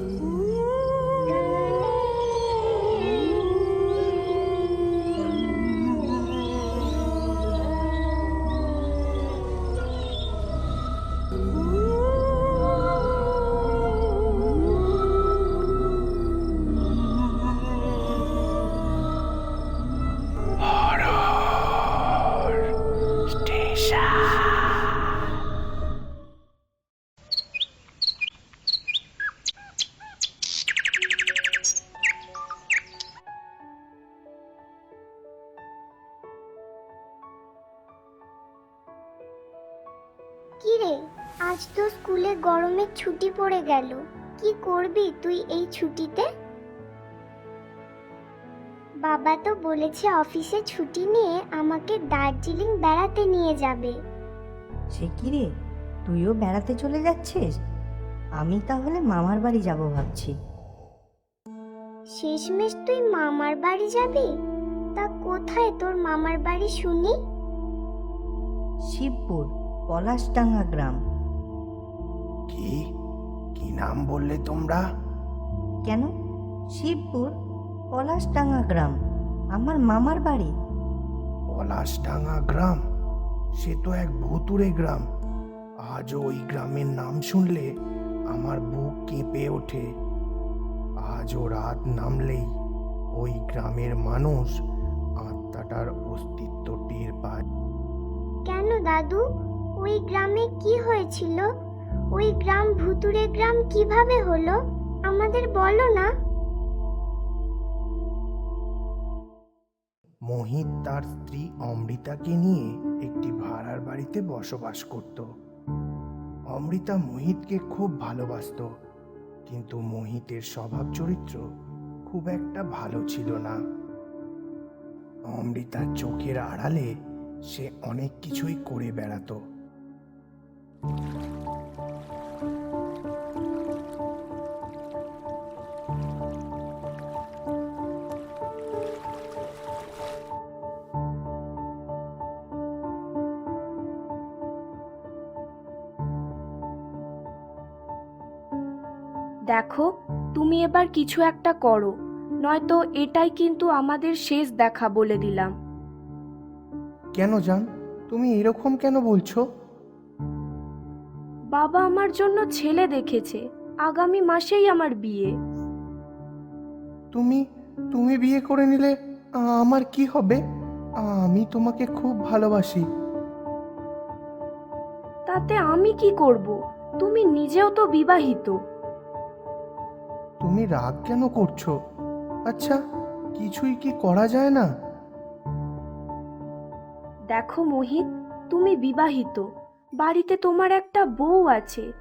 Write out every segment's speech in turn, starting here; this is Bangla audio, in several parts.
কি গরমের ছুটি পড়ে গেল। কি করবি তুই এই ছুটিতে? বাবা তো বলেছে অফিসে ছুটি নিয়ে আমাকে দার্জিলিং বেড়াতে নিয়ে যাবে। সে কি রে? তুইও বেড়াতে চলে যাচ্ছিস? আমি তাহলে মামার বাড়ি যাব ভাবছি। শেষমেশ তুই মামার বাড়ি যাবি? তা কোথায় তোর মামার বাড়ি শুনি? শিবপুর পলাশডাঙ্গা গ্রাম। কি? কি নাম বললে তোমরা? কেন? শিবপুর পলাশডাঙ্গা গ্রাম। আমার মামার বাড়ি। পলাশডাঙ্গা গ্রাম? সে তো এক ভুতুরে গ্রাম। আজও ওই গ্রামের নাম শুনলে আমার বুক কেঁপে ওঠে। আজও রাত নামলেই ওই গ্রামের মানুষ আত্মাটার অস্তিত্ব টের পায়। কেন দাদু? ওই গ্রামে কি হয়েছিল? ওই গ্রাম ভুতুরে গ্রাম কীভাবে হলো? আমাদের বলো না। মোহিত তার স্ত্রী অমৃতাকে নিয়ে একটি ভাড়ার বাড়িতে বসবাস করত। অমৃতা মোহিতকে খুব ভালোবাসতো, কিন্তু মোহিতের স্বভাব চরিত্র খুব একটা ভালো ছিল না। অমৃতার চোখের আড়ালে সে অনেক কিছুই করে বেড়াতো। তুমি এবার কিছু একটা করো নয়তো এটাই কিন্তু আমাদের শেষ দেখা বলে দিলাম। কেন জান? তুমি এরকম কেন বলছো? বাবা আমার জন্য ছেলে দেখেছে আগামী মাসেই আমার বিয়ে। তুমি তুমি বিয়ে করে নিলে আমার কি হবে? আমি তোমাকে খুব ভালোবাসি। তাতে আমি কি করব? তুমি নিজেও তো বিবাহিত। তুমি রাগ কেন করছ? আচ্ছা কিছুই কি করা যায় না? দেখো মোহিত তুমি বিবাহিত। বাড়িতে তোমার একটা বউ আছে।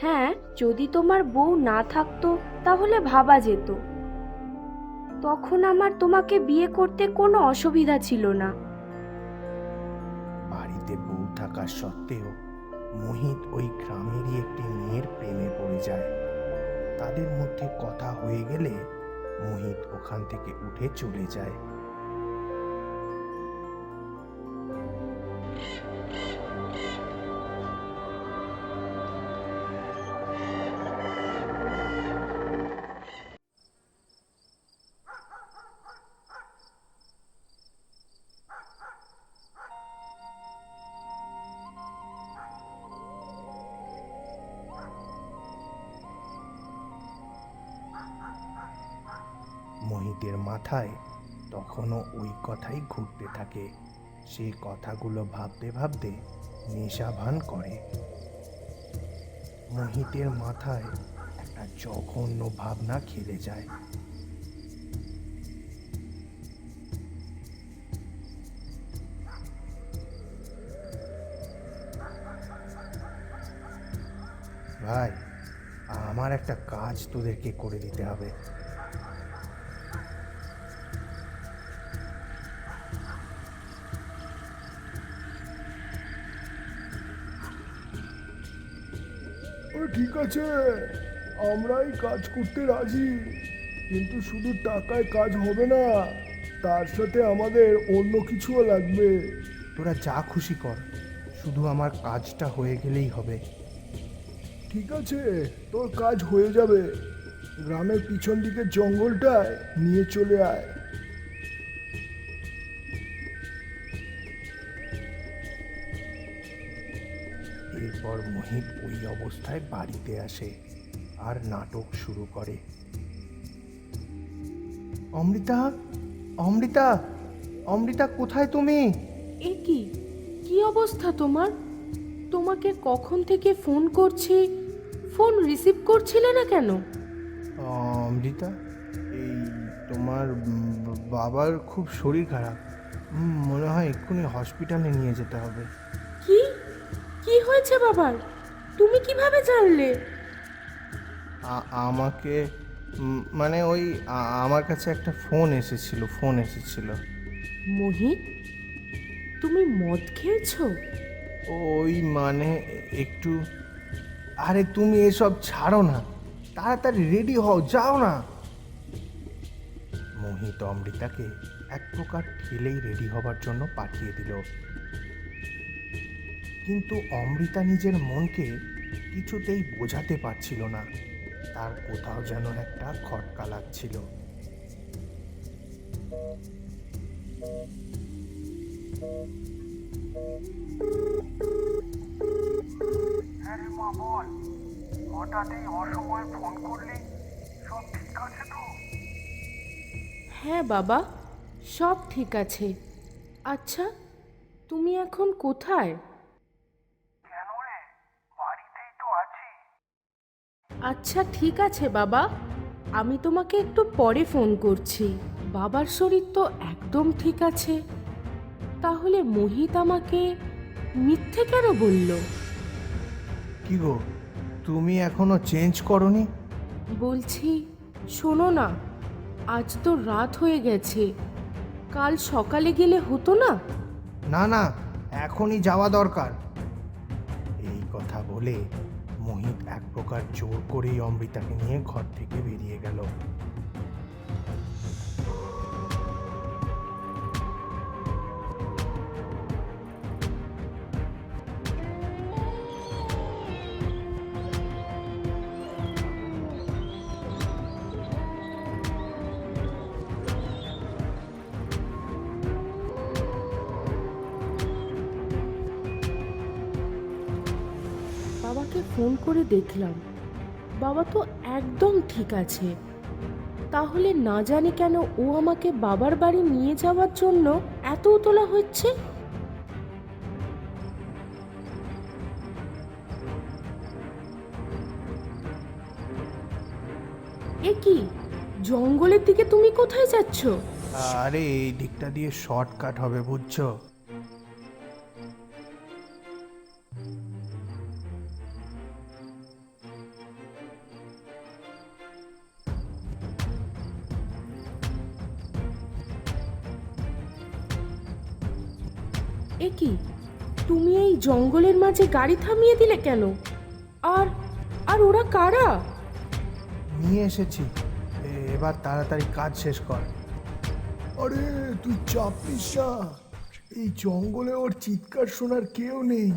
হ্যাঁ যদি তোমার বউ না থাকতো তাহলে ভাবা যেত। তখন আমার তোমাকে বিয়ে করতে কোনো অসুবিধা ছিল না। বাড়িতে বউ থাকা সত্ত্বেও মোহিত ওই গ্রামেরই একটি মেয়ের প্রেমে পড়ে যায়। তাদের মধ্যে কথা হয়ে গেলে মোহিত ওখান থেকে উঠে চলে যায়। মাথায় তখনও ওই কথাই ঘুরতে থাকে। সে কথাগুলো ভাবতে ভাবতে নেশা ভান করে। মোহিতের মাথায় একটা জঘন্য ভাবনা খেলে যায়। ভাই, আমার একটা কাজ তোদেরকে করে দিতে হবে। ঠিক আছে আমরাই কাজ করতে রাজি। কিন্তু শুধু টাকায় কাজ হবে না তার সাথে আমাদের অন্য কিছুও লাগবে। তোরা যা খুশি কর শুধু আমার কাজটা হয়ে গেলেই হবে। ঠিক আছে তোর কাজ হয়ে যাবে। গ্রামের পিছন দিকের জঙ্গলটায় নিয়ে চলে আয়। এরপর মোহিত ওই অবস্থায় বাড়িতে আসে আর নাটক শুরু করে। অমৃতা অমৃতা অমৃতা কোথায় তুমি? এ কি? কি অবস্থা তোমার? তোমাকে কখন থেকে ফোন করছি? ফোন রিসিভ করছিলে না কেন? অমৃতা এই তোমার বাবার খুব শরীর খারাপ। মনে হয় এক্ষুনি হসপিটালে নিয়ে যেতে হবে। কি হয়েছে বাবার? তুমি কীভাবে জানলে? আমাকে মানে ওই আমার কাছে একটা ফোন এসেছিল ফোন এসেছিল। মোহিত তুমি মদ খেয়েছো? ওই মানে একটু আরে তুমি এসব ছাড়ো না তাড়াতাড়ি রেডি হও যাও না। মোহিত অমৃতাকে এক প্রকার ঠেলেই রেডি হবার জন্য পাঠিয়ে দিল। কিন্তু অমৃতা নিজের মনকে কিছুতেই বোঝাতে পারছিল না। তার কোথাও যেন একটা খটকা লাগছিল। আরে মা বল। হঠাৎ এই অসময়ে ফোন করলি? সব ঠিক আছে তো? হ্যাঁ বাবা সব ঠিক আছে। আচ্ছা তুমি এখন কোথায় কেন রে বাড়িতেই তো আছি আচ্ছা ঠিক আছে বাবা। আমি তোমাকে একটু পরে ফোন করছি। বাবার শরীর তো একদম ঠিক আছে। তাহলে মোহিত আমাকে মিথ্যে কেন বলল? কি গো তুমি এখনও চেঞ্জ করনি? বলছি শোনো না আজ তো রাত হয়ে গেছে। কাল সকালে গেলে হতো না? না না এখনই যাওয়া দরকার। এই কথা বলে মোহিত এক প্রকার জোর করেই অমৃতাকে নিয়ে ঘর থেকে বেরিয়ে গেল। ফোন করে দেখলাম। বাবা তো একদম ঠিক আছে। তাহলে না জানি কেন ও আমাকে বাবার বাড়ি নিয়ে যাওয়ার জন্য এত উতলা হচ্ছে? এ কি, জঙ্গলের দিকে তুমি কোথায় যাচ্ছ? আরে, এই দিকটা দিয়ে শর্টকাট হবে, বুঝছ? জঙ্গলের মাঝে গাড়ি থামিয়ে দিলে কেন? আর আর ওরা কারা? নিয়ে এসেছি। এবার তাড়াতাড়ি কাজ শেষ কর। আরে তুই চাপ নিস না। এই জঙ্গলে ওর চিৎকার শোনার কেউ নেই।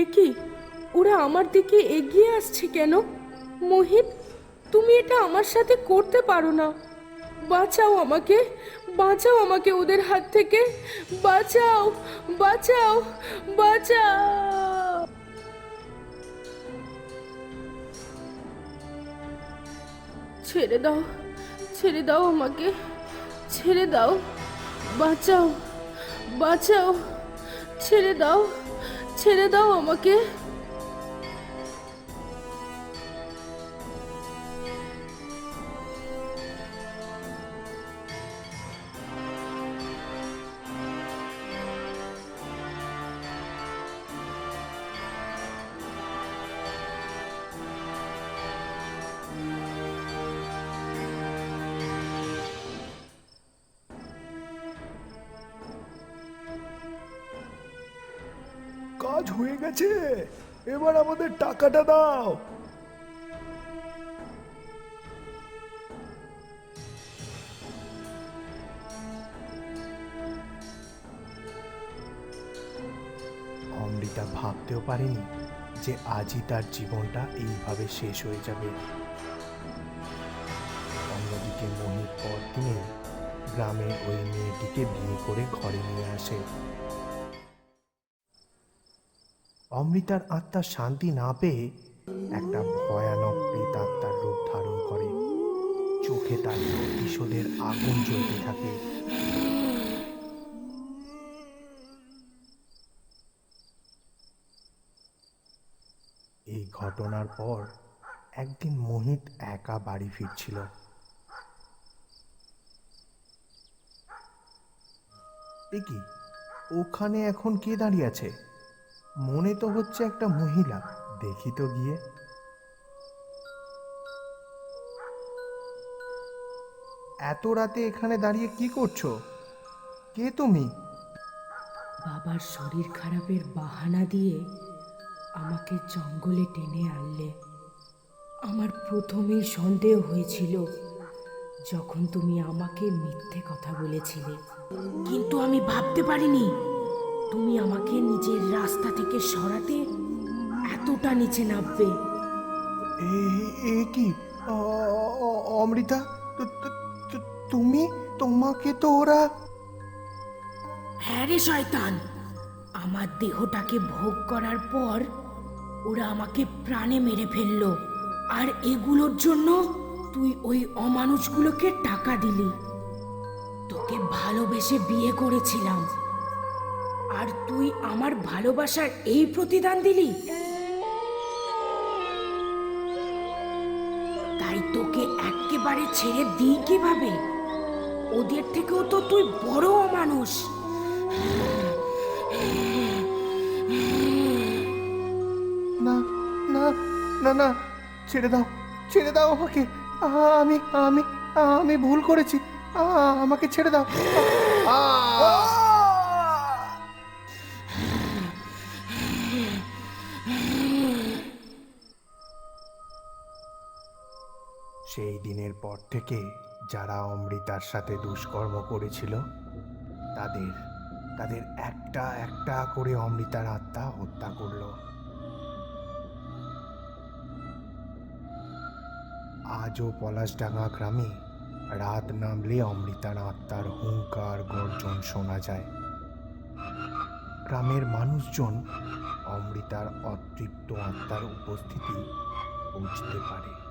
এ কি? ওরা আমার দিকে এগিয়ে আসছে কেন? মোহিত তুমি এটা আমার সাথে করতে পারো না। বাঁচাও আমাকে। বাঁচাও আমাকে ওদের হাত থেকে। বাঁচাও বাঁচাও বাঁচাও। ছেড়ে দাও ছেড়ে দাও আমাকে, ছেড়ে দাও। বাঁচাও বাঁচাও, ছেড়ে দাও ছেড়ে দাও আমাকে। কাজ হয়ে গেছে। এবার আমাদের টাকাটা দাও। অমৃতা ভাবতেও পারেনি যে আজই তার জীবনটা এইভাবে শেষ হয়ে যাবে। অন্যদিকে মোহিত পরদিনে গ্রামের ওই মেয়েটিকে বিয়ে করে ঘরে নিয়ে আসে। অমৃতার আত্মা শান্তি না পেয়ে একটা ভয়ানক প্রেতাত্মার রূপ ধারণ করে। চোখে তার প্রতিশোধের আগুন জ্বলতে থাকে। এই ঘটনার পর একদিন মোহিত একা বাড়ি ফিরছিল। কি ওখানে এখন কে দাঁড়িয়ে আছে? মনে তো হচ্ছে একটা মহিলা। দেখি তো গিয়ে। এত রাতে এখানে দাঁড়িয়ে কি করছ? কে তুমি? বাবার শরীর খারাপের বাহানা দিয়ে আমাকে জঙ্গলে টেনে আনলে। আমার প্রথমেই সন্দেহ হয়েছিল যখন তুমি আমাকে মিথ্যে কথা বলেছিলে। কিন্তু আমি ভাবতে পারিনি তুমি আমাকে নিজের রাস্তা থেকে সরাতে এতটা নিচে নামবে। এ কি? অমৃতা তুমি? তোমাকে তো ওরা হ্যাঁ রে শয়তান আমার দেহটাকে ভোগ করার পর ওরা আমাকে প্রাণে মেরে ফেলল। আর এগুলোর জন্য তুই ওই অমানুষগুলোকে টাকা দিলি। তোকে ভালোবেসে বিয়ে করেছিলাম। আর তুই আমার ভালোবাসার এই প্রতিদান দিলি? তাই তোকে একেবারে ছেড়ে দিই কীভাবে? ওদের থেকেও তো তুই বড় মানুষ। না না না না ছেড়ে দাও ছেড়ে দাও আমাকে। আমি আমি আমি ভুল করেছি। আমাকে ছেড়ে দাও। আ, দিনের পর থেকে যারা অমৃতার সাথে দুষ্কর্ম করেছিল, তাদের তাদের একটা একটা করে অমৃতার আত্মা হত্যা করল। আজও পলাশডাঙ্গা গ্রামে রাত নামলে অমৃতার আত্মার হুঙ্কার গর্জন শোনা যায়। গ্রামের মানুষজন অমৃতার অতৃপ্ত আত্মার উপস্থিতি বুঝতে পারে।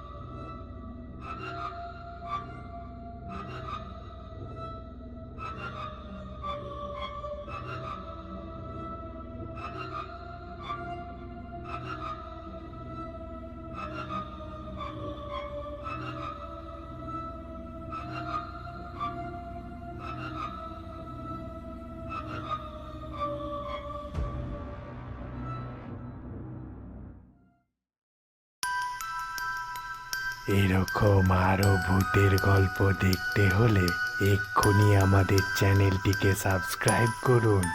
এরকম আরও ভূতের গল্প দেখতে হলে এক্ষুনি আমাদের চ্যানেলটিকে সাবস্ক্রাইব করুন।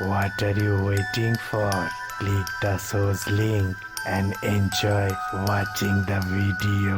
What are you waiting for click the সোজ link and enjoy watching the video